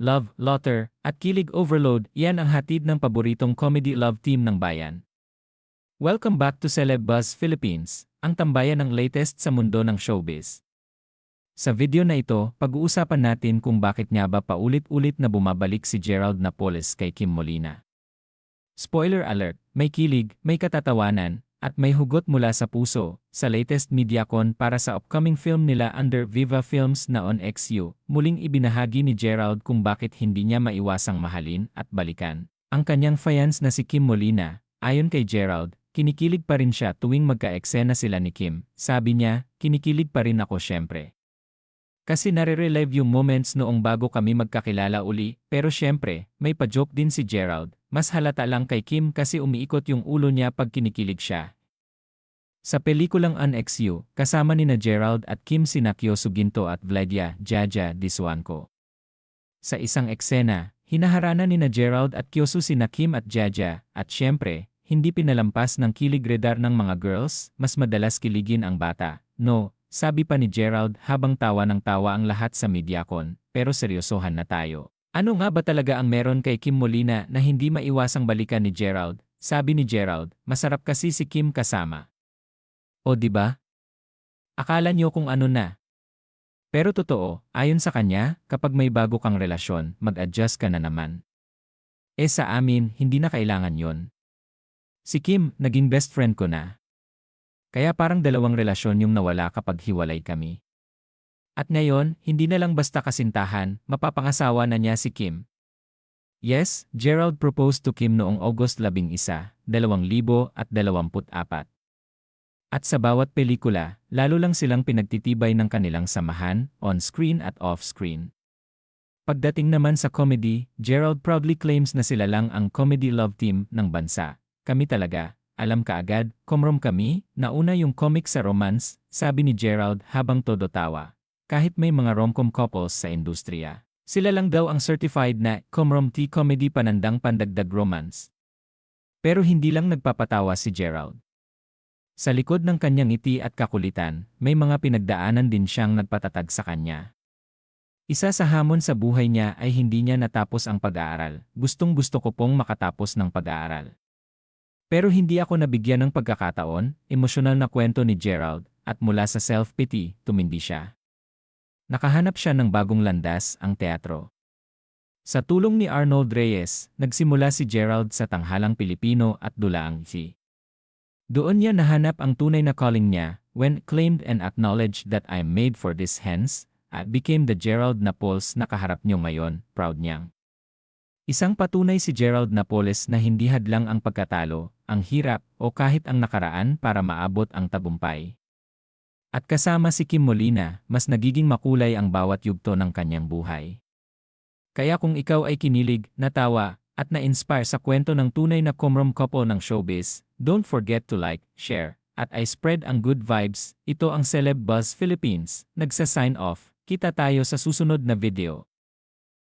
love, laughter, at kilig overload, yan ang hatid ng paboritong comedy love team ng bayan. Welcome back to Celeb Buzz Philippines, ang tambayan ng latest sa mundo ng showbiz. Sa video na ito, pag-uusapan natin kung bakit nga ba paulit-ulit na bumabalik si Gerald Napoles kay Kim Molina. Spoiler alert, may kilig, may katatawanan, at may hugot mula sa puso, sa latest MediaCon para sa upcoming film nila under Viva Films na on XU, muling ibinahagi ni Gerald kung bakit hindi niya maiwasang mahalin at balikan. Ang kanyang fans na si Kim Molina, ayon kay Gerald, kinikilig pa rin siya tuwing magka-eksena sila ni Kim. Sabi niya, kinikilig pa rin ako syempre. Kasi nare-relive yung moments noong bago kami magkakilala uli, pero syempre, may pa-joke din si Gerald, mas halata lang kay Kim kasi umiikot yung ulo niya pag kinikilig siya. Sa pelikulang Unexu, kasama ni na Gerald at Kim Sinakyo Suginto at Vladia Jaja Diswanko. Sa isang eksena, hinaharana ni na Gerald at Kyosu sina Kim at Jaja, at syempre, hindi pinalampas ng kilig radar ng mga girls, mas madalas kiligin ang bata. No, sabi pa ni Gerald habang tawa ng tawa ang lahat sa Mediacon, pero seryosohan na tayo. Ano nga ba talaga ang meron kay Kim Molina na hindi maiwasang balikan ni Gerald? Sabi ni Gerald, masarap kasi si Kim kasama. O di ba? Akala niyo kung ano na. Pero totoo, ayon sa kanya, kapag may bago kang relasyon, mag-adjust ka na naman. Eh sa amin, hindi na kailangan yon. Si Kim, naging best friend ko na. Kaya parang dalawang relasyon yung nawala kapag hiwalay kami. At ngayon, hindi na lang basta kasintahan, mapapangasawa na niya si Kim. Yes, Gerald proposed to Kim noong August 11, 2024. At sa bawat pelikula, lalo lang silang pinagtitibay ng kanilang samahan, on-screen at off-screen. Pagdating naman sa comedy, Gerald proudly claims na sila lang ang comedy love team ng bansa. Kami talaga, alam ka agad, komrom kami, nauna yung comic sa romance, sabi ni Gerald habang todo tawa. Kahit may mga romcom couples sa industriya. Sila lang daw ang certified na comrom T comedy panandang pandagdag romance. Pero hindi lang nagpapatawa si Gerald. Sa likod ng kanyang ngiti at kakulitan, may mga pinagdaanan din siyang nagpatatag sa kanya. Isa sa hamon sa buhay niya ay hindi niya natapos ang pag-aaral. Gustong gusto ko pong makatapos ng pag-aaral. Pero hindi ako nabigyan ng pagkakataon, emosyonal na kwento ni Gerald, at mula sa self-pity, tumindi siya. Nakahanap siya ng bagong landas, ang teatro. Sa tulong ni Arnold Reyes, nagsimula si Gerald sa tanghalang Pilipino at dulaang si. Doon niya nahanap ang tunay na calling niya, when claimed and acknowledged that I'm made for this hence, at became the Gerald Napoles na kaharap niyo ngayon, proud niyang. Isang patunay si Gerald Napoles na hindi hadlang ang pagkatalo, ang hirap, o kahit ang nakaraan para maabot ang tabumpay. At kasama si Kim Molina, mas nagiging makulay ang bawat yugto ng kanyang buhay. Kaya kung ikaw ay kinilig, natawa, at na-inspire sa kwento ng tunay na comrom couple ng showbiz, don't forget to like, share, at I spread ang good vibes. Ito ang Celeb Buzz Philippines, nagsa-sign off. Kita tayo sa susunod na video.